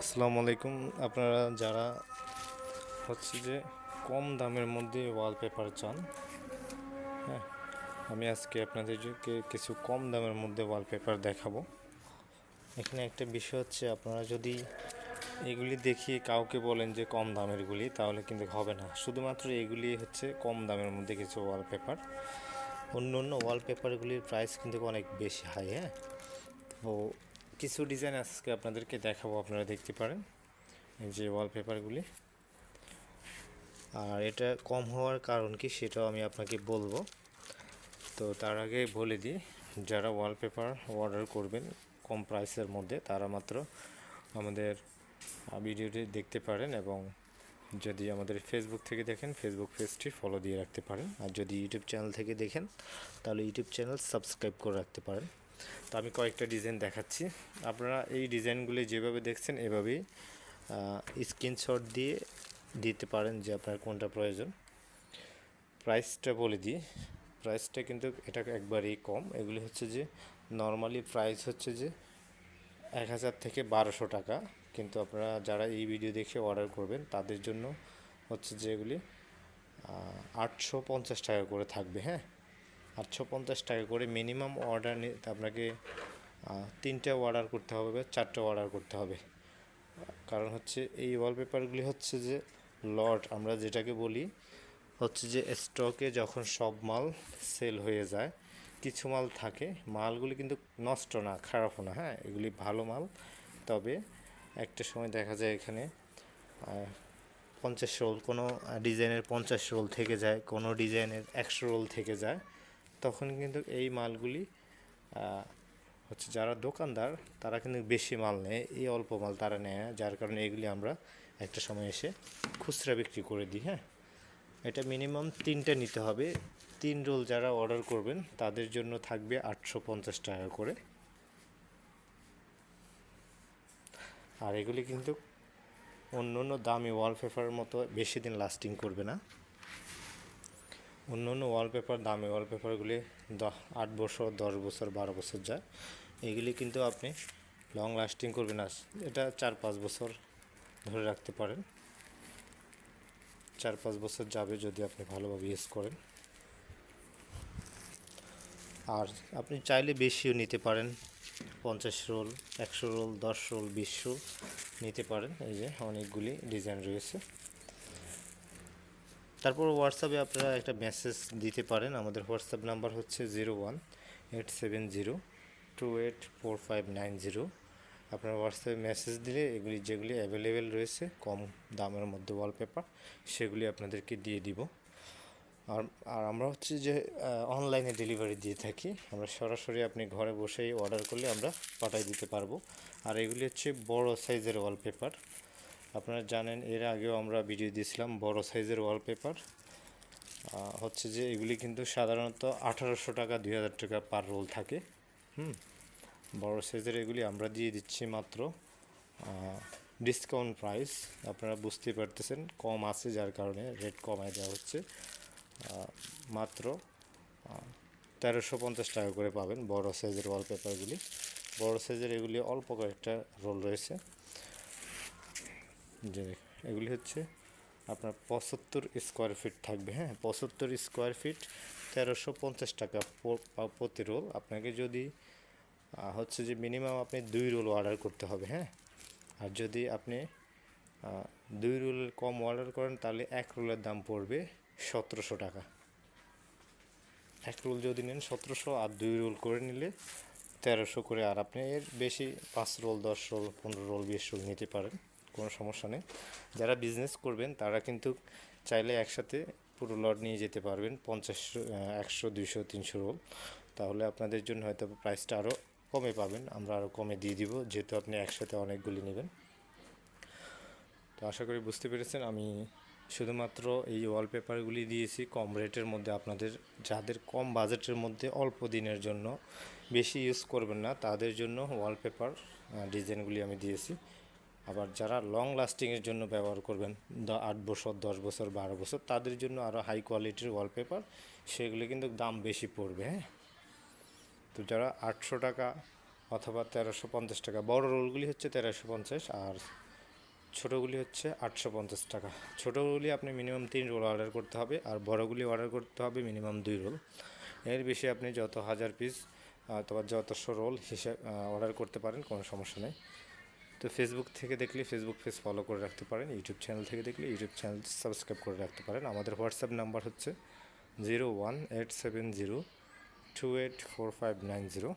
আসসালামু আলাইকুম। আপনারা যারা হচ্ছে যে কম দামের মধ্যে ওয়ালপেপার চান হ্যাঁ আমি আজকে আপনাদেরকে কিছু কম দামের মধ্যে ওয়ালপেপার দেখাবো। এখানে একটা বিষয় হচ্ছে, আপনারা যদি এগুলি দেখিয়ে কাউকে বলেন যে কম দামেরগুলি তাহলে কিন্তু হবে না। শুধুমাত্র এগুলি হচ্ছে কম দামের মধ্যে কিছু ওয়ালপেপার অন্য অন্য ওয়ালপেপারগুলির প্রাইস কিন্তু অনেক বেশি হাই হ্যাঁ? তো কিছু ডিজাইন আজকে আপনাদেরকে দেখাবো, আপনারা দেখতে পারেন যে ওয়ালপেপারগুলি আর এটা কম হওয়ার কারণ কি সেটাও আমি আপনাকে বলব। তো তার আগে বলে দিই, যারা ওয়ালপেপার অর্ডার করবেন কম প্রাইসের মধ্যে, তারা মাত্র আমাদের ভিডিওটি দেখতে পারেন এবং যদি আমাদের ফেসবুক থেকে দেখেন ফেসবুক পেজটি ফলো দিয়ে রাখতে পারেন। আর যদি ইউটিউব চ্যানেল থেকে দেখেন, তাহলে ইউটিউব চ্যানেল সাবস্ক্রাইব করে রাখতে পারেন। তো আমি কয়েকটা ডিজাইন দেখাচ্ছি। আপনারা এই ডিজাইনগুলি যেভাবে দেখছেন, এভাবেই স্ক্রিনশট দিয়ে দিতে পারেন যে আপনার কোনটা প্রয়োজন। প্রাইসটা বলে দিই। প্রাইসটা কিন্তু এটা একবারেই কম। এগুলি হচ্ছে যে নর্মালি প্রাইস হচ্ছে যে, এক হাজার থেকে বারোশো টাকা। কিন্তু আপনারা যারা এই ভিডিও দেখে অর্ডার করবেন, তাদের জন্য হচ্ছে যে এগুলি আটশো পঞ্চাশ টাকা করে থাকবে হ্যাঁ? আটশো পঞ্চাশ টাকা করে মিনিমাম অর্ডার নিতে আপনাকে তিনটে অর্ডার করতে হবে বা চারটে অর্ডার করতে হবে। কারণ হচ্ছে এই ওয়ালপেপারগুলি হচ্ছে যে লট আমরা যেটাকে বলি হচ্ছে যে স্টকে যখন সব মাল সেল হয়ে যায়, কিছু মাল থাকে, মালগুলি কিন্তু নষ্ট না, খারাপও না হ্যাঁ? এগুলি ভালো মাল। তবে একটা সময় দেখা যায় এখানে পঞ্চাশ রোল কোনো ডিজাইনের পঞ্চাশ রোল থেকে যায়, কোনো ডিজাইনের একশো রোল থেকে যায়। তখন কিন্তু এই মালগুলি হচ্ছে যারা দোকানদার, তারা কিন্তু বেশি মাল নেয়। এই অল্প মাল তারা নেয়, যার কারণে এগুলি আমরা একটা সময় এসে খুচরা বিক্রি করে দিই হ্যাঁ? এটা মিনিমাম তিনটে নিতে হবে। তিন রোল যারা অর্ডার করবেন, তাদের জন্য থাকবে আটশো পঞ্চাশ টাকা করে। আর এগুলি কিন্তু অন্য অন্য দামি ওয়ালপেপারের মতো বেশি দিন লাস্টিং করবে না। অন্য অন্য ওয়ালপেপার দামি ওয়ালপেপারগুলি আট বছর, দশ বছর, বারো বছর যায়। এগুলি কিন্তু আপনি লং লাস্টিং করবে না এটা চার, পাঁচ বছর ধরে রাখতে পারেন। চার, পাঁচ বছর যাবে যদি আপনি ভালোভাবে ইউজ করেন। আর আপনি চাইলে বেশিও নিতে পারেন, পঞ্চাশ রোল একশো রোল দশ রোল বিশ রোল নিতে পারেন। এই যে অনেকগুলি ডিজাইন রয়েছে। তারপর হোয়াটসঅ্যাপে আপনারা একটা মেসেজ দিতে পারেন। আমাদের হোয়াটসঅ্যাপ নাম্বার হচ্ছে zero one eight seven zero two eight four five nine zero আপনারা হোয়াটসঅ্যাপে মেসেজ দিলে এগুলি যেগুলি অ্যাভেলেবেল রয়েছে, কম দামের মধ্যে ওয়ালপেপার সেগুলি আপনাদেরকে দিয়ে দিব। আর আর আমরা হচ্ছে যে অনলাইনে ডেলিভারি দিয়ে থাকি। আমরা সরাসরি আপনি ঘরে বসেই অর্ডার করলে আমরা পাঠিয়ে দিতে পারব। আর এগুলি হচ্ছে বড় সাইজের ওয়ালপেপার আপনারা জানেন, এর আগেও আমরা ভিডিও দিয়েছিলাম, বড় সাইজের ওয়ালপেপার হচ্ছে যে এগুলি কিন্তু সাধারণত আঠারোশো টাকা, দুই হাজার টাকা পার রোল থাকে। হুম, বড় সাইজের এগুলি আমরা দিয়ে দিচ্ছি মাত্র। ডিসকাউন্ট প্রাইস আপনারা বুঝতে পারতেছেন, কম আছে যার কারণে রেট কমায় দেওয়া হচ্ছে। মাত্র তেরোশো পঞ্চাশ টাকা করে পাবেন বড় সাইজের ওয়ালপেপারগুলি বড় সাইজের এগুলি অল্প কয়েকটা রোল রয়েছে। যে এগুলি হচ্ছে আপনার পঁচাত্তর স্কোয়ার ফিট থাকবে হ্যাঁ? পঁচাত্তর স্কোয়ার ফিট তেরোশো পঞ্চাশ টাকা প্রতি রোল আপনাকে যদি হচ্ছে যে মিনিমাম আপনি দুই রোল অর্ডার করতে হবে হ্যাঁ? আর যদি আপনি দুই রোলের কম অর্ডার করেন, তাহলে এক রোলের দাম পড়বে সতেরোশো টাকা। এক রোল যদি নেন সতেরোশো আর দুই রোল করে নিলে তেরোশো করে। আর আপনি এর বেশি পাঁচ রোল দশ রোল পনেরো রোল বিশ রোল নিতে পারেন। কোনো সমস্যা নেই। যারা বিজনেস করবেন, তারা কিন্তু চাইলে একসাথে পুরো লট নিয়ে যেতে পারবেন, পঞ্চাশ একশো, দুইশো, তিনশো রোল তাহলে আপনাদের জন্য হয়তো প্রাইসটা আরও কমে পাবেন, আমরা আরও কমে দিয়ে দিব, যেহেতু আপনি একসাথে অনেকগুলি নেবেন। তো আশা করি বুঝতে পেরেছেন, আমি শুধুমাত্র এই ওয়ালপেপারগুলি দিয়েছি, কম রেটের মধ্যে আপনাদের, যাদের কম বাজেটের মধ্যে অল্প দিনের জন্য বেশি ইউজ করবেন না, তাদের জন্য ওয়ালপেপার ডিজাইনগুলি আমি দিয়েছি। আবার যারা লং লাস্টিংয়ের জন্য ব্যবহার করবেন আট বছর, দশ বছর, বারো বছর, তাদের জন্য আরও হাই কোয়ালিটির ওয়ালপেপার সেগুলি কিন্তু দাম বেশি পড়বে হ্যাঁ? তো যারা আটশো টাকা অথবা তেরোশো পঞ্চাশ টাকা, বড় রোলগুলি হচ্ছে তেরোশো পঞ্চাশ আর ছোটোগুলি হচ্ছে আটশো পঞ্চাশ টাকা। ছোটোগুলি আপনি মিনিমাম তিন রোল অর্ডার করতে হবে আর বড়গুলি অর্ডার করতে হবে মিনিমাম দুই রোল এর বেশি আপনি যত হাজার পিস অথবা যতশো রোল হিসাব অর্ডার করতে পারেন, কোনো সমস্যা নেই। তো ফেসবুক থেকে দেখলে ফেসবুক পেজ ফলো করে রাখতে পারেন ইউটিউব চ্যানেল থেকে দেখলে ইউটিউব চ্যানেল সাবস্ক্রাইব করে রাখতে পারেন। আমাদের হোয়াটসঅ্যাপ নাম্বার হচ্ছে zero one eight seven zero two eight four five nine zero